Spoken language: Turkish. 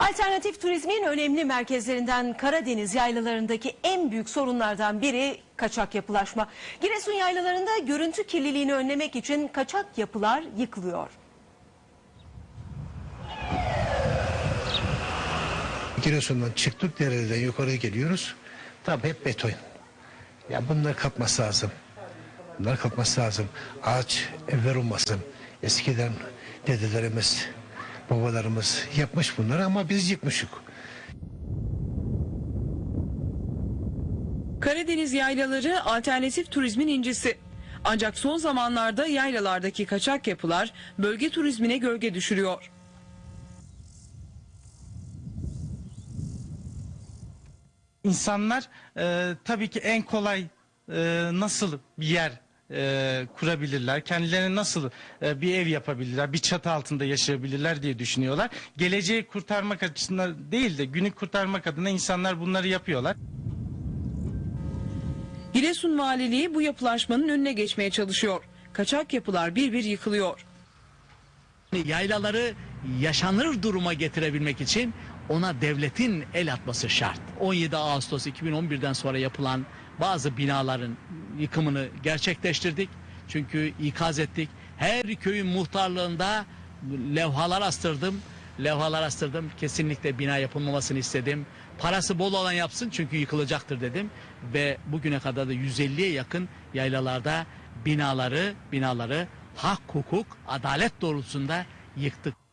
Alternatif turizmin önemli merkezlerinden Karadeniz yaylalarındaki en büyük sorunlardan biri kaçak yapılaşma. Giresun yaylalarında görüntü kirliliğini önlemek için kaçak yapılar yıkılıyor. Giresun'dan çıktık dereden yukarı geliyoruz. Tabi hep beton. Ya bunlar kalkması lazım. Bunlar kalkması lazım. Ağaç evler olmasın. Eskiden dedelerimiz, babalarımız yapmış bunları ama biz yıkmışık. Karadeniz yaylaları alternatif turizmin incisi. Ancak son zamanlarda yaylalardaki kaçak yapılar bölge turizmine gölge düşürüyor. İnsanlar e, tabii ki en kolay e, nasıl bir yer e, kurabilirler, kendilerine nasıl e, bir ev yapabilirler, bir çatı altında yaşayabilirler diye düşünüyorlar. Geleceği kurtarmak açısından değil de günü kurtarmak adına insanlar bunları yapıyorlar. Giresun Valiliği bu yapılaşmanın önüne geçmeye çalışıyor. Kaçak yapılar bir bir yıkılıyor. Yaylaları yaşanır duruma getirebilmek için ona devletin el atması şart. 17 Ağustos 2011'den sonra yapılan bazı binaların yıkımını gerçekleştirdik. Çünkü ikaz ettik. Her köyün muhtarlığında levhalar astırdım. Levhalar astırdım. Kesinlikle bina yapılmamasını istedim. Parası bol olan yapsın çünkü yıkılacaktır dedim. Ve bugüne kadar da 150'ye yakın yaylalarda binaları, binaları hak, hukuk, adalet doğrultusunda yıktık.